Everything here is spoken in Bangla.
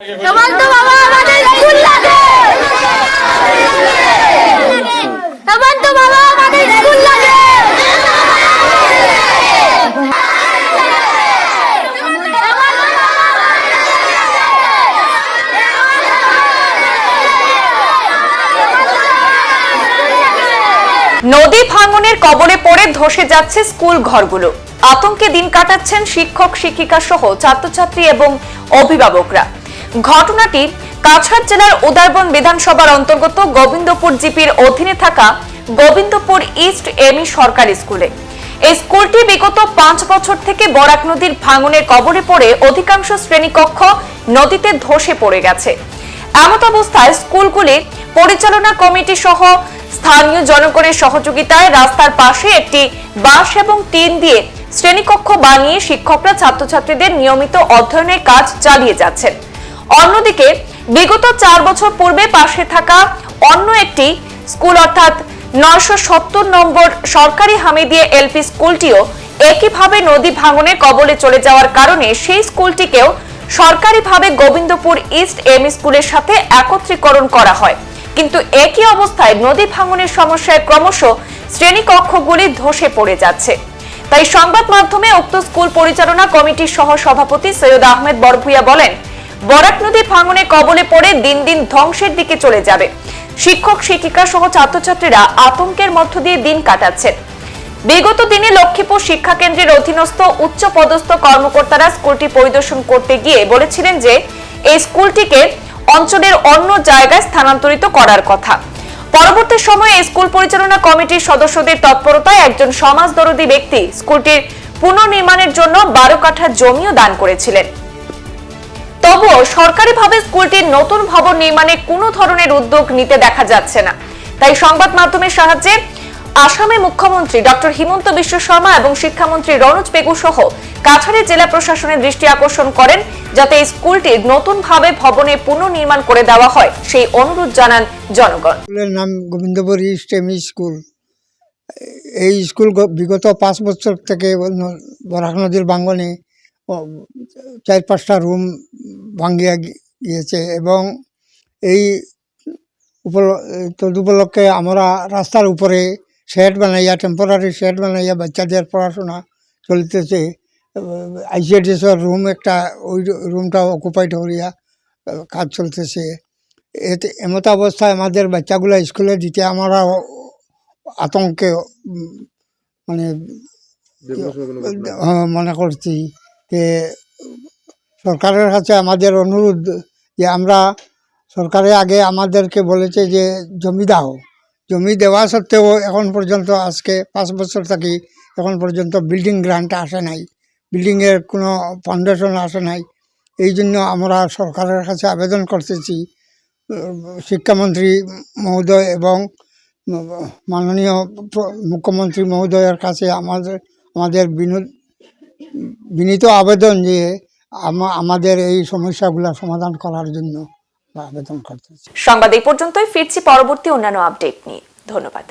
নদী ভাঙনের কবলে পড়ে ধসে যাচ্ছে স্কুল ঘরগুলো। আতঙ্কে দিন কাটাচ্ছেন শিক্ষক শিক্ষিকা সহ ছাত্রছাত্রী এবং অভিভাবকরা। ঘটনাটি কাছাড় জেলার উদারবন বিধানসভার অন্তর্গত গোবিন্দপুর জিপির অধীনে থাকা গোবিন্দপুর ইস্ট এমই সরকারি স্কুলে। এই স্কুলটি বিগত পাঁচ বছর থেকে বরাক নদীর ভাঙনের কবরে পড়ে অধিকাংশ শ্রেণীকক্ষ নদীতে ধসে পড়ে গেছে। এমত অবস্থায় স্কুলগুলি পরিচালনা কমিটি সহ স্থানীয় জনগণের সহযোগিতায় রাস্তার পাশে একটি বাঁশ এবং টিন দিয়ে শ্রেণীকক্ষ বানিয়ে শিক্ষকরা, ছাত্রছাত্রীদের নিয়মিত অধ্যয়নের কাজ চালিয়ে যাচ্ছেন। অন্যদিকে, বিগত চার বছর পূর্বে পাশে থাকা অন্য একটি স্কুল, অর্থাৎ নয়শো সত্তর নম্বর সরকারি হামিদিয়া এলপি স্কুলটিও একইভাবে নদী ভাঙনের কবলে চলে যাওয়ার কারণে সেই স্কুলটিকেও সরকারিভাবে গোবিন্দপুর ইস্ট এম স্কুলের সাথে একত্রীকরণ করা হয়। কিন্তু একই অবস্থায় নদী ভাঙনের সমস্যায় ক্রমশ শ্রেণীকক্ষগুলি ধসে পড়ে যাচ্ছে। তাই সংবাদ মাধ্যমে উক্ত স্কুল পরিচালনা কমিটির সহ সভাপতি সৈয়দ আহমেদ বরভুইয়া বলেন বরাক নদী ভাঙনের কবলে পড়ে দিন দিন ধ্বংসের দিকে চলে যাবে। শিক্ষক, শিক্ষিকা সহ ছাত্রছাত্রীরা আতঙ্কের মধ্য দিয়ে দিন কাটাচ্ছেন। বিগত দিনে লক্ষ্মীপুর শিক্ষা কেন্দ্রের অধীনস্থ উচ্চ পদস্থ কর্মকর্তারা স্কুলটি পরিদর্শন করতে গিয়ে বলেছিলেন যে, এই স্কুলটিকে অঞ্চলের অন্য জায়গায় স্থানান্তরিত করার কথা। পরবর্তী সময়ে স্কুল পরিচালনা কমিটির সদস্যদের তৎপরতায় একজন সমাজদরদী ব্যক্তি স্কুলটির পুনর্নির্মাণের জন্য বারো কাঠা জমিও দান করেছিলেন। তবুও সরকারিভাবে স্কুলটির নতুন ভবন নির্মাণে কোনো ধরনের উদ্যোগ নিতে দেখা যাচ্ছে না। তাই সংবাদ মাধ্যমের সাহায্যে আসামে মুখ্যমন্ত্রী ডক্টর হিমন্ত বিশ্ব শর্মা এবং শিক্ষামন্ত্রী রনোজ পেগু সহ কাছাড়ের জেলা প্রশাসনের দৃষ্টি আকর্ষণ করেন যাতে এই স্কুলটির নতুনভাবে ভবনে পুনর্নির্মাণ করে দেওয়া হয়। সেই অনুরোধ জানান জনগণ। স্কুলের নাম গোবিন্দপুর ইস্ট এম স্কুল। এই স্কুল বিগত পাঁচ বছর থেকে বরাক নদীর বাঙ্গনে চার পাঁচটা রুম ভাঙ্গিয়া গিয়েছে এবং এই উপল- তদুপলক্ষে আমরা রাস্তার উপরে শেড বানাইয়া টেম্পোরারি শেড বানাইয়া বাচ্চাদের পড়াশোনা চলতেছে। আইসিডিএসের রুম একটা ওই রুমটা অকুপাইড করিয়া কাজ চলতেছে। এতে এমত অবস্থায় আমাদের বাচ্চাগুলো স্কুলে দিতে আমরা আতঙ্কে মানে মনে করছি। যে সরকারের কাছে আমাদের অনুরোধ যে আমরা সরকারে আগে আমাদেরকে বলেছে যে জমি দাও। জমি দেওয়া সত্ত্বেও এখন পর্যন্ত আজকে পাঁচ বছর থাকি এখন পর্যন্ত বিল্ডিং গ্রান্ট আসে নাই। বিল্ডিংয়ের কোনো ফাউন্ডেশন আসে নাই। এই জন্য আমরা সরকারের কাছে আবেদন করতেছি। শিক্ষামন্ত্রী মহোদয় এবং মাননীয় মুখ্যমন্ত্রী মহোদয়ের কাছে আমাদের আমাদের বিনোদ বিনীত আবেদন যে আমা- আমাদের এই সমস্যাগুলো সমাধান করার জন্য আবেদন করতেছি। সংবাদ এই পর্যন্তই। ফিরছি পরবর্তী অন্যান্য আপডেট নিয়ে। ধন্যবাদ।